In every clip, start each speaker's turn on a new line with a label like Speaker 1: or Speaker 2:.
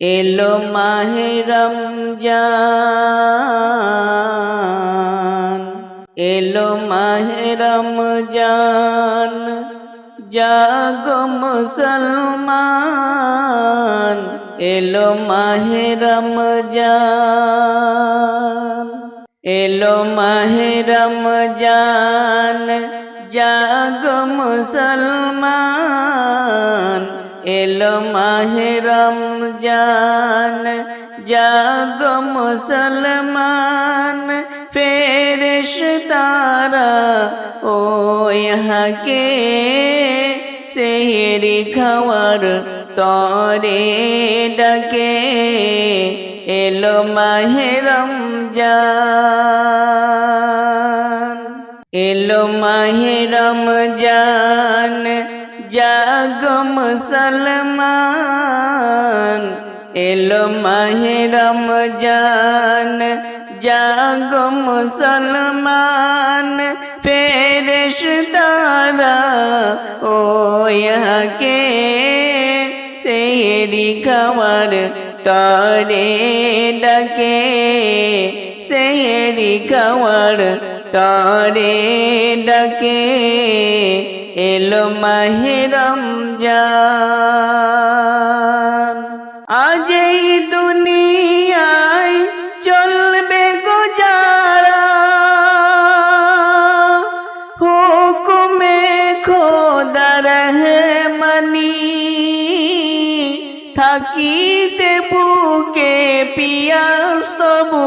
Speaker 1: এলো মাহে রমজান। এলো মাহে রমজান। জাগো মুসলমান। এলো মাহে রমজান। এলো মাহে রমজান। জাগো মুসলমান। এলো মাহে রমজান, জাগো মুসলমান, ফেরেশতারা ও ইহাকে সেহরি খাওয়ার তরে ডাকে। এলো মাহে রমজান, এলো মাহে এলো মাহে রমজান, জাগ মুসলমান, ফেরেশতারা, ও ইহাকে সেহরি খাওয়ার তরে ডাকে, সেহরি খাওয়ার তরে ডাকে, এলো মাহে রমজান। থাকিতে বুকে পিয়াস তবু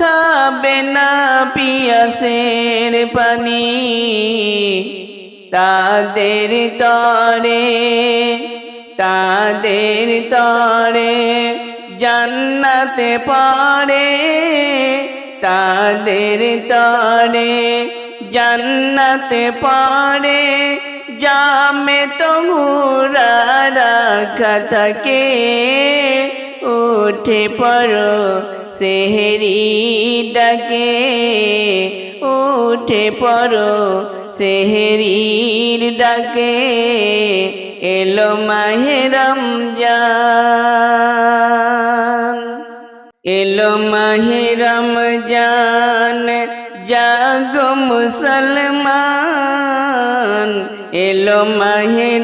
Speaker 1: খাবে না পিয়াসের পানি। তাদের তরে তাদের তরে জান্নাতে পারে তাদের তরে জান্নাতে পারে জামে তো রাখা থাকে উঠে পড়ো, সেহরি ডাকে। উঠে পড়ো, সেহরির ডাকে। এলো মাহে রমজান। এলো মাহে রমজান, জাগ মুসলমান। এলো মাহে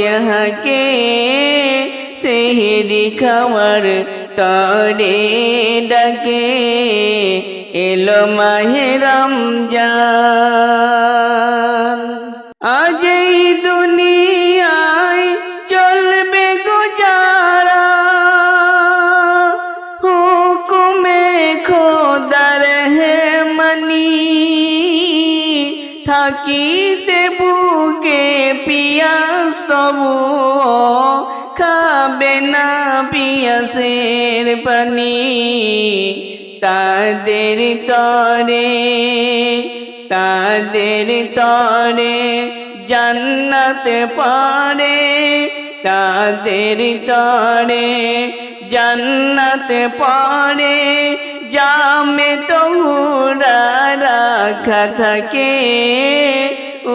Speaker 1: ইহাকে সেহরি খাওয়ার তরে ডাকে। এলো মাহে রমজান। আজ এই থাকিতে বুকে পিয়াস তবু খাবে না পিয়াসের পানি তাদের তরে তাদের তরে জান্নাতে পারে, তাদের তরে জান্নাতে পারে জামে তো রাখা থাকে।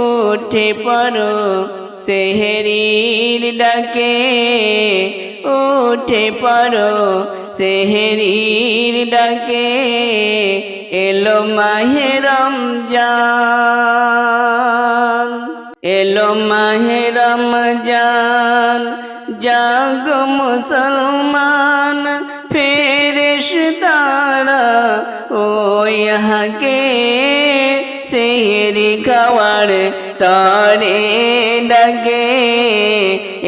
Speaker 1: উঠে পড়ো সেহরির ডাকে। উঠে পড়ো সেহরির ডাকে। এলো মাহে রমজান, এলো মাহে রমজান। জাগ মুসলমান। তরে ডাকে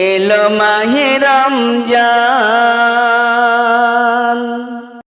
Speaker 1: এলো মাহে রমজান।